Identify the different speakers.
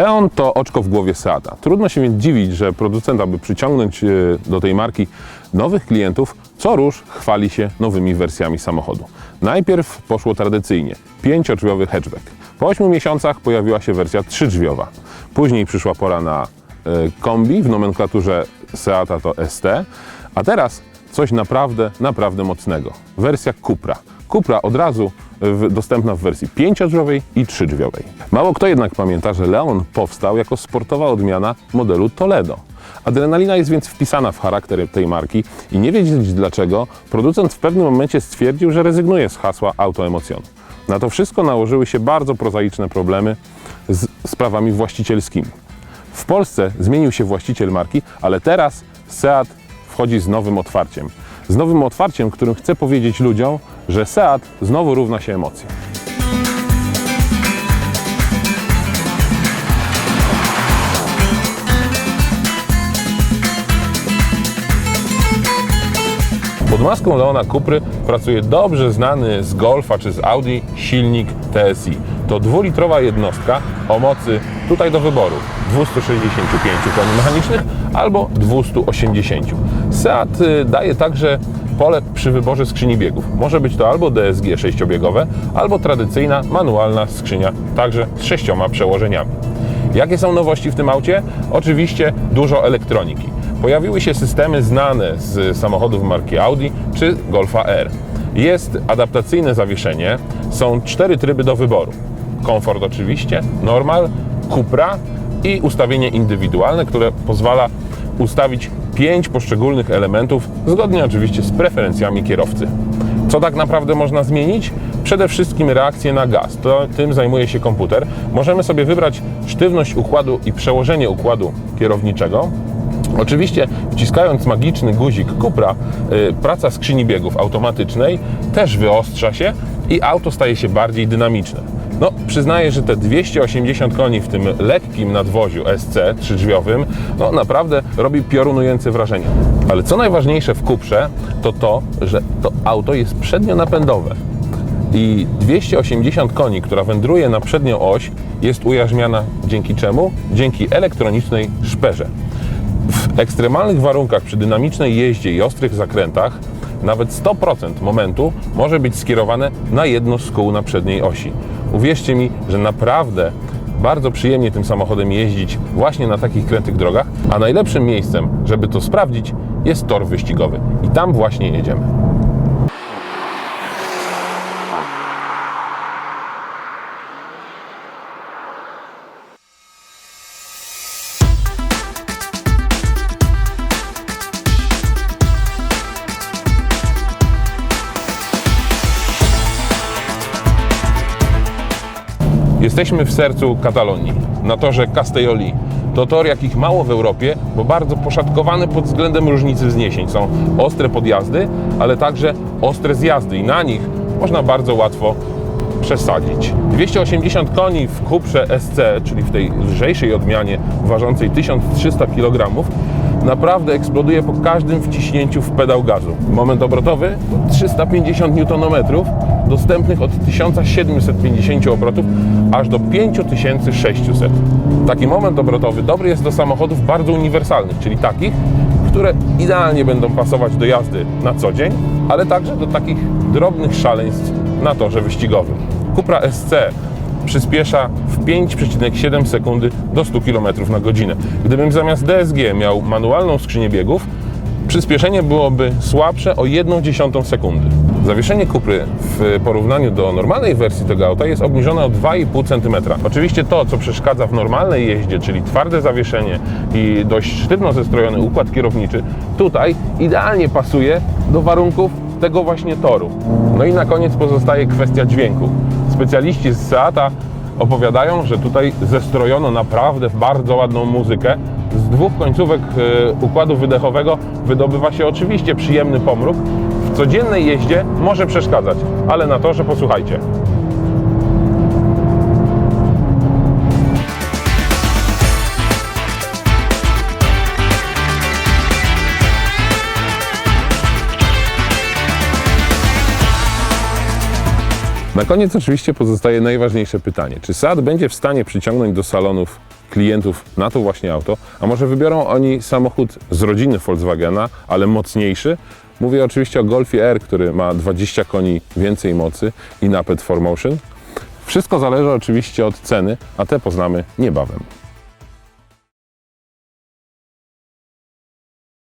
Speaker 1: Leon to oczko w głowie Seata. Trudno się więc dziwić, że producent, aby przyciągnąć e, do tej marki nowych klientów, co róż chwali się nowymi wersjami samochodu. Najpierw poszło tradycyjnie, pięciodrzwiowy hatchback. Po 8 miesiącach pojawiła się wersja trzydrzwiowa. Później przyszła pora na e, kombi w nomenklaturze Seata to ST, a teraz coś naprawdę, naprawdę mocnego. Wersja Cupra. Cupra od razu w, dostępna w wersji pięciodrzwiowej i trzydrzwiowej. Mało kto jednak pamięta, że Leon powstał jako sportowa odmiana modelu Toledo. Adrenalina jest więc wpisana w charakter tej marki i nie wiedzieć dlaczego producent w pewnym momencie stwierdził, że rezygnuje z hasła Auto Emocjon. Na to wszystko nałożyły się bardzo prozaiczne problemy z sprawami właścicielskimi. W Polsce zmienił się właściciel marki, ale teraz Seat wchodzi z nowym otwarciem. Z nowym otwarciem, którym chce powiedzieć ludziom, że Seat znowu równa się emocje. Pod maską Leona Kupry pracuje dobrze znany z Golfa czy z Audi silnik TSI. To dwulitrowa jednostka o mocy tutaj do wyboru 265 koni mechanicznych albo 280. Seat y, daje także pole przy wyborze skrzyni biegów. Może być to albo DSG sześciobiegowe, albo tradycyjna manualna skrzynia, także z sześcioma przełożeniami. Jakie są nowości w tym aucie? Oczywiście dużo elektroniki. Pojawiły się systemy znane z samochodów marki Audi czy Golfa R. Jest adaptacyjne zawieszenie, są cztery tryby do wyboru. Komfort oczywiście, normal, Cupra i ustawienie indywidualne, które pozwala ustawić pięć poszczególnych elementów, zgodnie oczywiście z preferencjami kierowcy. Co tak naprawdę można zmienić? Przede wszystkim reakcję na gaz. To, tym zajmuje się komputer. Możemy sobie wybrać sztywność układu i przełożenie układu kierowniczego. Oczywiście wciskając magiczny guzik Cupra, y, praca skrzyni biegów automatycznej też wyostrza się i auto staje się bardziej dynamiczne. No, przyznaję, że te 280 koni w tym lekkim nadwoziu SC trzydrzwiowym, no naprawdę robi piorunujące wrażenie. Ale co najważniejsze w Cuprze, to to, że to auto jest przednionapędowe. I 280 koni, która wędruje na przednią oś, jest ujarzmiana dzięki czemu? Dzięki elektronicznej szperze. W ekstremalnych warunkach, przy dynamicznej jeździe i ostrych zakrętach, nawet 100% momentu może być skierowane na jedno z kół na przedniej osi. Uwierzcie mi, że naprawdę bardzo przyjemnie tym samochodem jeździć właśnie na takich krętych drogach, a najlepszym miejscem, żeby to sprawdzić, jest tor wyścigowy. I tam właśnie jedziemy. Jesteśmy w sercu Katalonii, na torze Castelloli. To tor, jakich mało w Europie, bo bardzo poszatkowany pod względem różnicy wzniesień. Są ostre podjazdy, ale także ostre zjazdy i na nich można bardzo łatwo przesadzić. 280 koni w Cuprze SC, czyli w tej lżejszej odmianie ważącej 1300 kg, naprawdę eksploduje po każdym wciśnięciu w pedał gazu. Moment obrotowy 350 Nm, dostępnych od 1750 obrotów aż do 5600. Taki moment obrotowy dobry jest do samochodów bardzo uniwersalnych, czyli takich, które idealnie będą pasować do jazdy na co dzień, ale także do takich drobnych szaleństw na torze wyścigowym. Cupra SC przyspiesza w 5,7 sekundy do 100 km na godzinę. Gdybym zamiast DSG miał manualną skrzynię biegów, przyspieszenie byłoby słabsze o 1,1 sekundy. Zawieszenie Kupry w porównaniu do normalnej wersji tego auta jest obniżone o 2,5 cm. Oczywiście to, co przeszkadza w normalnej jeździe, czyli twarde zawieszenie i dość sztywno zestrojony układ kierowniczy, tutaj idealnie pasuje do warunków tego właśnie toru. No i na koniec pozostaje kwestia dźwięku. Specjaliści z Seata opowiadają, że tutaj zestrojono naprawdę bardzo ładną muzykę. Z dwóch końcówek e, układu wydechowego wydobywa się oczywiście przyjemny pomruk. W codziennej jeździe może przeszkadzać, ale na torze posłuchajcie. Na koniec oczywiście pozostaje najważniejsze pytanie. Czy Seat będzie w stanie przyciągnąć do salonów klientów na to właśnie auto, a może wybiorą oni samochód z rodziny Volkswagena, ale mocniejszy. Mówię oczywiście o Golfie R, który ma 20 koni więcej mocy i napęd 4Motion. Wszystko zależy oczywiście od ceny, a te poznamy niebawem.